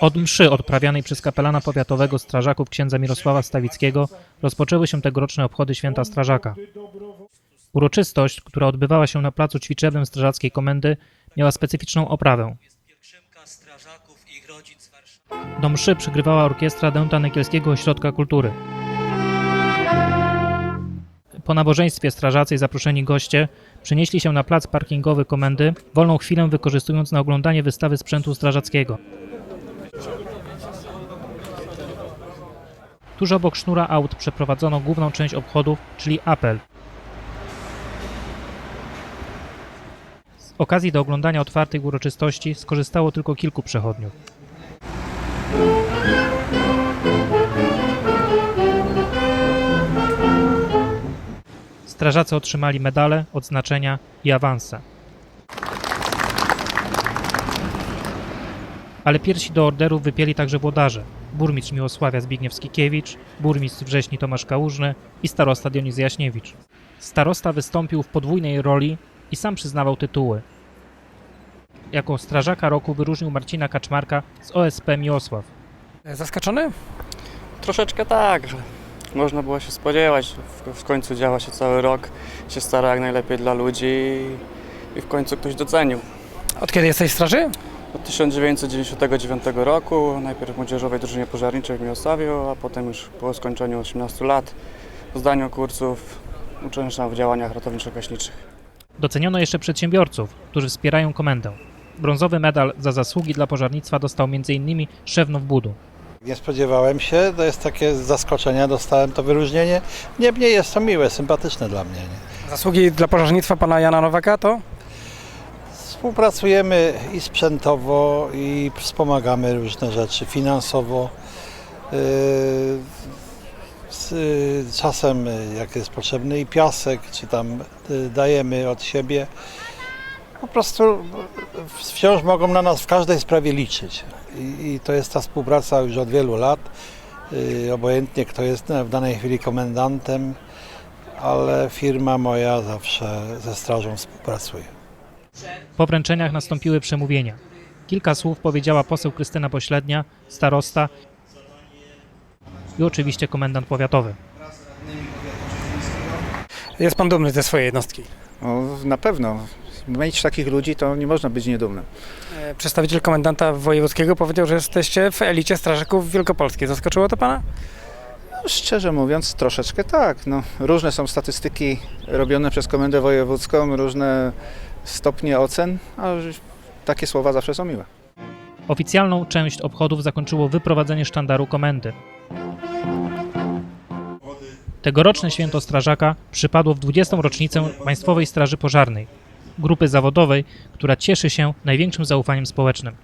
Od mszy odprawianej przez kapelana powiatowego strażaków księdza Mirosława Stawickiego rozpoczęły się tegoroczne obchody święta strażaka. Uroczystość, która odbywała się na placu ćwiczebnym strażackiej komendy, miała specyficzną oprawę. Do mszy przygrywała orkiestra Dęta Nekielskiego Ośrodka Kultury. Po nabożeństwie strażacy i zaproszeni goście przenieśli się na plac parkingowy komendy, wolną chwilę wykorzystując na oglądanie wystawy sprzętu strażackiego. Tuż obok sznura aut przeprowadzono główną część obchodów, czyli apel. Z okazji do oglądania otwartej uroczystości skorzystało tylko kilku przechodniów. Strażacy otrzymali medale, odznaczenia i awanse. Ale piersi do orderów wypieli także włodarze. Burmistrz Miłosławia Zbigniew-Skikiewicz, burmistrz Wrześni Tomasz Kałużny i starosta Dionizja Jaśniewicz. Starosta wystąpił w podwójnej roli i sam przyznawał tytuły. Jako strażaka roku wyróżnił Marcina Kaczmarka z OSP Miłosław. Zaskoczony? Troszeczkę tak. że Można było się spodziewać. W, w końcu działa się cały rok, się stara jak najlepiej dla ludzi i, i w końcu ktoś docenił. Od kiedy jesteś w straży? Od 1999 roku, najpierw w młodzieżowej drużynie pożarniczej w Miłosławiu, a potem już po skończeniu 18 lat, po zdaniu kursów, uczęszczam w działaniach ratowniczo-gaśniczych. Doceniono jeszcze przedsiębiorców, którzy wspierają komendę. Brązowy medal za zasługi dla pożarnictwa dostał m.in. szef Budu. Nie spodziewałem się, to jest takie zaskoczenie, dostałem to wyróżnienie. Niemniej jest to miłe, sympatyczne dla mnie. Nie? Zasługi dla pożarnictwa pana Jana Nowaka to? Współpracujemy i sprzętowo, i wspomagamy różne rzeczy finansowo. Z- yy, Czasem, yy, jak jest potrzebny i piasek, czy tam dajemy od siebie. Po prostu wciąż mogą na nas w każdej sprawie liczyć. I, to jest ta współpraca już od wielu lat. Obojętnie kto jest w danej chwili komendantem, ale firma moja zawsze ze strażą współpracuje. Po wręczeniach nastąpiły przemówienia. Kilka słów powiedziała poseł Krystyna Poślednia, starosta i oczywiście komendant powiatowy. Jest pan dumny ze swojej jednostki. No, na pewno. Mieć takich ludzi to nie można być niedomnym. E, Przedstawiciel komendanta wojewódzkiego powiedział, że jesteście w elicie strażaków wielkopolskiej. Zaskoczyło to pana? No, szczerze mówiąc, troszeczkę tak. No, różne są statystyki robione przez Komendę Wojewódzką, różne stopnie ocen, a takie słowa zawsze są miłe. Oficjalną część obchodów zakończyło wyprowadzenie sztandaru komendy. Tegoroczne święto strażaka przypadło w 20. rocznicę Państwowej Straży Pożarnej, grupy zawodowej, która cieszy się największym zaufaniem społecznym.